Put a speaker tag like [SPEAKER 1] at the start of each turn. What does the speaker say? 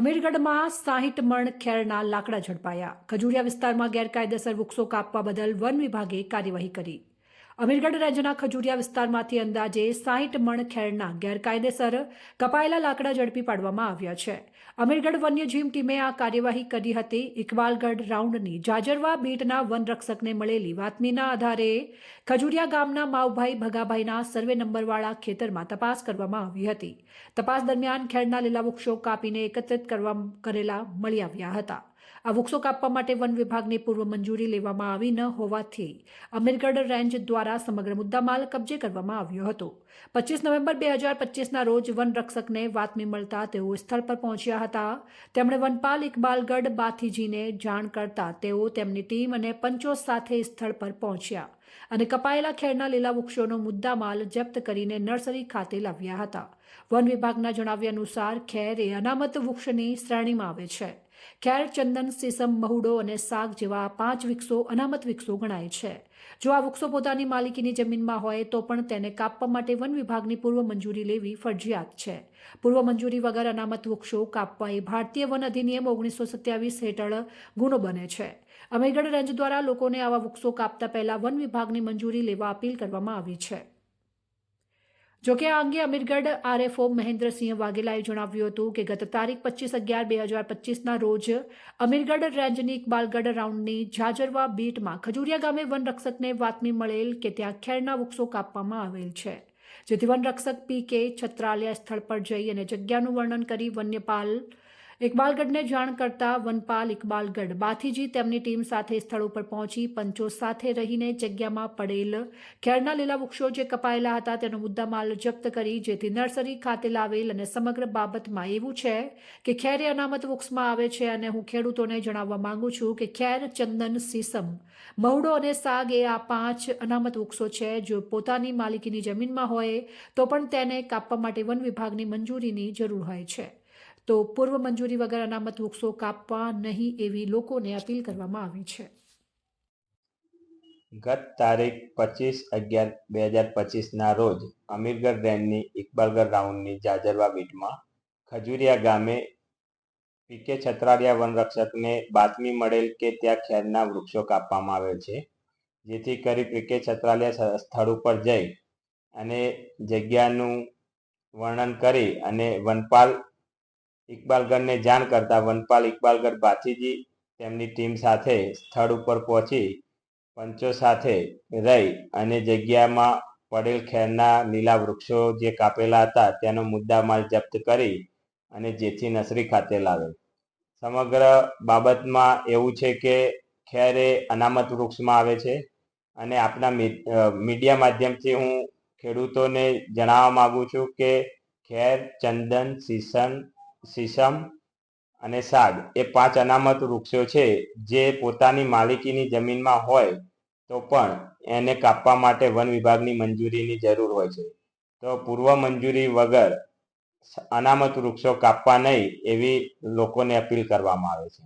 [SPEAKER 1] અમીરગઢમાં સાહીઠ મણ ખેરના લાકડા ઝડપાયા. ખજુરિયા વિસ્તારમાં ગેરકાયદેસર વૃક્ષો કાપવા બદલ વન વિભાગે કાર્યવાહી કરી. અમીરગઢ રેન્જના ખજુરિયા વિસ્તારમાંથી અંદાજે સાહીઠ મણ ખેરના ગેરકાયદેસર કપાયેલા લાકડા ઝડપી પાડવામાં આવ્યા છે. અમીરગઢ વન્યજીવ ટીમે આ કાર્યવાહી કરી હતી. ઇકબાલગઢ રાઉન્ડની જાજરવા બીટના વનરક્ષકને મળેલી બાતમીના આધારે ખજુરિયા ગામના માવભાઈ ભગાભાઈના સર્વે નંબરવાળા ખેતરમાં તપાસ કરવામાં આવી હતી. તપાસ દરમિયાન ખેડના લીલા વૃક્ષો કાપીને એકત્રિત કરવા કરેલા મળી આવ્યા હતા. આ વૃક્ષો કાપવા માટે વન વિભાગની પૂર્વ મંજૂરી લેવામાં આવી ન હોવાથી અમીરગઢ રેન્જ દ્વારા સમગ્ર મુદ્દામાલ કબજે કરવામાં આવ્યો હતો. પચીસ નવેમ્બર બે હજાર પચીસના રોજ વન રક્ષકને વાતમી મળતા તેઓ સ્થળ પર પહોંચ્યા હતા. તેમણે વનપાલ ઇકબાલગઢ બાથીજીને જાણ કરતા તેઓ તેમની ટીમ અને પંચો સાથે સ્થળ પર પહોંચ્યા અને કપાયેલા ખેરના લીલા વૃક્ષોનો મુદ્દામાલ જપ્ત કરીને નર્સરી ખાતે લાવ્યા હતા. વન વિભાગના જણાવ્યા અનુસાર ખેર એ અનામત વૃક્ષની શ્રેણીમાં આવે છે. ખેર ચંદન, સીસમ, મહુડો અને સાગ જેવા પાંચ વૃક્ષો અનામત વૃક્ષો ગણાય છે. જો આ વૃક્ષો પોતાની માલિકીની જમીનમાં હોય, તો પણ તેને કાપવા માટે વન વિભાગની પૂર્વ મંજૂરી લેવી ફરજિયાત છે. પૂર્વ મંજૂરી વગર અનામત વૃક્ષો કાપવા એ ભારતીય વન અધિનિયમ ઓગણીસો સત્યાવીસ હેઠળ ગુનો બને છે. અમીરગઢ રેન્જ દ્વારા લોકોને આવા વૃક્ષો કાપતા પહેલા વન વિભાગની મંજૂરી લેવા અપીલ કરવામાં આવી છે. જોકે આ અંગે અમીરગઢ આરએફઓ મહેન્દ્રસિંહ વાઘેલાએ જણાવ્યું હતું કે ગત તારીખ પચીસ અગિયાર બે હજાર પચીસના રોજ અમીરગઢ રેન્જની ઇકબાલગઢ રાઉન્ડની ઝાજરવા બીટમાં ખજુરિયા ગામે વનરક્ષકને બાતમી મળેલ કે ત્યાં ખેરના વૃક્ષો કાપવામાં આવેલ છે. જેથી વનરક્ષક પી કે છત્રાલિયા સ્થળ પર જઈ અને જગ્યાનું વર્ણન કરી વન્યપાલ ઇકબાલગઢને જાણ કરતા વનપાલ ઇકબાલગઢ બાથીજી તેમની ટીમ સાથે સ્થળ ઉપર પહોંચી પંચો સાથે રહીને જગ્યામાં પડેલ ખેરના લીલા વૃક્ષો જે કપાયેલા હતા તેનો મુદ્દામાલ જપ્ત કરી જેથી નર્સરી ખાતે લાવેલ અને સમગ્ર બાબતમાં એવું છે કે ખેર અનામત વૃક્ષમાં આવે છે અને હું ખેડૂતોને જણાવવા માંગુ છું કે ખેર, ચંદન, સીસમ, મહુડો અને સાગ એ આ પાંચ અનામત વૃક્ષો છે. જો પોતાની માલિકીની જમીનમાં હોય તો પણ તેને કાપવા માટે વન વિભાગની મંજૂરીની જરૂર હોય છે. તો પૂર્વ મંજૂરી વગર અનામત વૃક્ષો કાપવા નહીં એવી લોકોને અપીલ કરવામાં આવી છે.
[SPEAKER 2] ગત તારીખ પચીસ અગિયાર બે હજાર પચીસના રોજ અમીરગઢ રેન્જની ઇકબાલગઢ રાઉન્ડની જાજરવા બીટમાં ખજુરિયા ગામે પીકે છત્રાડિયા વનરક્ષકને બાતમી મળેલ કે ત્યાં ખેરના વૃક્ષો કાપવામાં આવેલ છે, જેથી કરી પીકે છત્રાલિયા સ્થળ ઉપર જઈ અને જગ્યાનું વર્ણન કરી અને વનપાલ ઇકબાલગઢને જાણ કરતા વનપાલ ઇકબાલગઢ બાથીજી તેમની ટીમ સાથે સ્થળ ઉપર પહોંચી, પંચો સાથે રહી અને જગ્યામાં પડેલ ખેરના લીલા વૃક્ષો જે કાપેલા હતા તેનો મુદ્દામાલ જપ્ત કરી અને જેથી નસરી ખાતે લાવે સમગ્ર બાબતમાં એવું છે કે ખેર એ અનામત વૃક્ષમાં આવે છે અને આપના મીડિયા માધ્યમથી હું ખેડૂતોને જણાવવા માગું છું કે ખેર, ચંદન સીસન સીસમ અને સાગ એ પાંચ અનામત વૃક્ષો છે. જે પોતાની માલિકીની જમીનમાં હોય તો પણ એને કાપવા માટે વન વિભાગની મંજૂરીની જરૂર હોય છે. તો પૂર્વ મંજૂરી વગર અનામત વૃક્ષો કાપવા નહીં એવી લોકોને અપીલ કરવામાં આવે છે.